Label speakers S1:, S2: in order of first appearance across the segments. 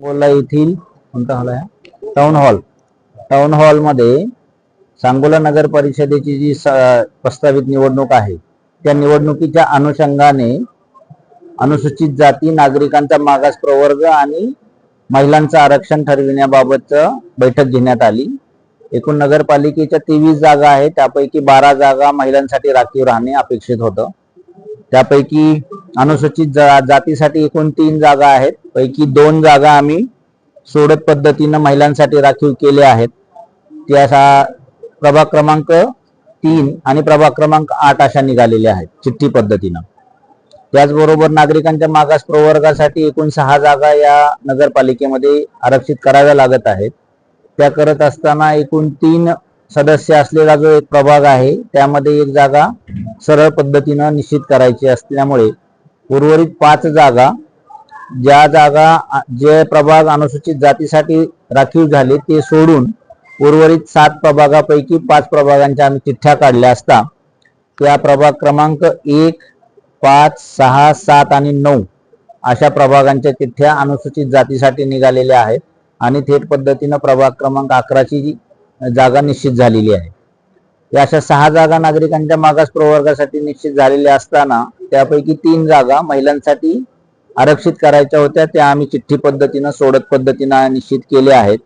S1: बोला येथील कोणता हॉल आहे? टाउन हॉल टाउन हॉलमध्ये सांगोला नगर परिषदेची जी प्रस्तावित निवडणूक आहे त्या निवडणुकीच्या अनुषंगाने अनुसूचित जाती नागरिकांचा मागास प्रवर्ग आणि महिलांचं आरक्षण ठरविण्याबाबत बैठक घेण्यात आली. एकूण नगरपालिकेच्या तेवीस जागा आहेत त्यापैकी बारा जागा महिलांसाठी राखीव राहणे अपेक्षित होतं. त्यापैकी अनुसूचित जा- जातीसाठी एकूण तीन जागा आहेत. पैकी दोन जागा आम्ही सोडत पद्धतीनं महिलांसाठी राखीव केल्या आहेत. त्या सा- प्रभाग क्रमांक तीन आणि प्रभाग क्रमांक आठ अशा निघालेल्या आहेत चिठ्ठी पद्धतीनं. त्याचबरोबर नागरिकांच्या मागास प्रवर्गासाठी एकूण सहा जागा या नगरपालिकेमध्ये आरक्षित कराव्या लागत आहेत. त्या करत असताना एकूण तीन सदस्य असलेला जो एक प्रभाग आहे त्यामध्ये एक जागा सरळ पद्धतीनं निश्चित करायची असल्यामुळे उर्वरित पाच जागा ज्या जागा जे प्रभाग अनुसूचित जातीसाठी राखीव झाले ते सोडून उर्वरित सात प्रभागापैकी पाच प्रभागांच्या आम्ही चिठ्ठ्या काढल्या असता त्या प्रभाग क्रमांक एक पाच सहा सात आणि नऊ अशा प्रभागांच्या चिठ्ठ्या अनुसूचित जातीसाठी निघालेल्या आहेत आणि थेट पद्धतीनं प्रभाग क्रमांक अकराची जागा निश्चित झालेली आहे. या अशा सहा जागा नागरिकांच्या मागास प्रवर्गासाठी निश्चित झालेल्या असताना त्यापैकी तीन जागा महिलांसाठी आरक्षित करायच्या होत्या. त्या आम्ही चिठ्ठी पद्धतीनं सोडत पद्धतीनं निश्चित केल्या आहेत.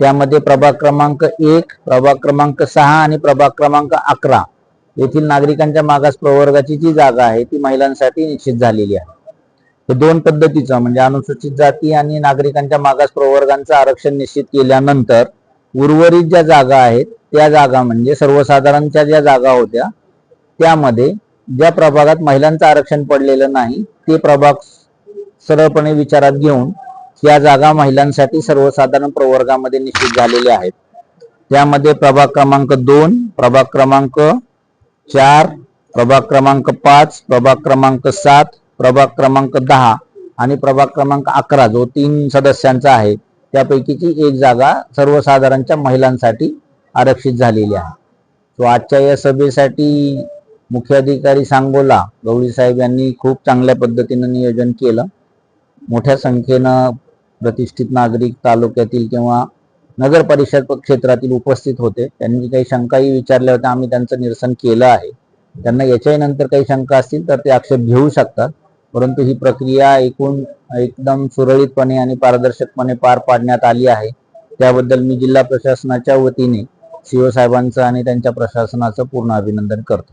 S1: त्यामध्ये प्रभाग क्रमांक एक प्रभाग क्रमांक सहा आणि प्रभाग क्रमांक अकरा येथील नागरिकांच्या मागास प्रवर्गाची जी जागा आहे ती महिलांसाठी निश्चित झालेली आहे. हे दोन पद्धतीचं म्हणजे अनुसूचित जाती आणि नागरिकांच्या मागास प्रवर्गांचं आरक्षण निश्चित केल्यानंतर उर्वरित ज्या जागा आहेत त्या जागा म्हणजे सर्वसाधारणच्या ज्या जागा होत्या त्यामध्ये ज्या प्रभागात महिलांचं आरक्षण पडलेलं नाही ते प्रभाग सरळपणे विचारात घेऊन या जागा महिलांसाठी सर्वसाधारण प्रवर्गामध्ये निश्चित झालेल्या आहेत. त्यामध्ये प्रभाग क्रमांक दोन प्रभाग क्रमांक चार प्रभाग क्रमांक पाच प्रभाग क्रमांक सात प्रभाग क्रमांक दहा आणि प्रभाग क्रमांक अकरा जो तीन सदस्यांचा आहे त्यापैकीची एक जागा सर्वसाधारणच्या महिलांसाठी आरक्षित झालेली आहे. तो आजच्या या सभेसाठी मुख्याधिकारी सांगोला गवळी साहेब यांनी खूप चांगल्या पद्धतीनं नियोजन केलं. मोठ्या संख्येनं प्रतिष्ठित नागरिक तालुक्यातील किंवा नगर परिषद क्षेत्रातील उपस्थित होते. त्यांनी काही शंकाही विचारल्या होत्या. आम्ही त्यांचं निरसन केलं आहे. त्यांना याच्याही नंतर काही शंका असतील तर ते आक्षेप घेऊ शकतात. परंतु ही प्रक्रिया एकूण एकदम सुरळीतपणे आणि पारदर्शकपणे पार पाडण्यात आली आहे. त्याबद्दल मी जिल्हा प्रशासनाच्या वतीने सीओ साहेबांचं आणि त्यांच्या प्रशासनाचं पूर्ण अभिनंदन करतो.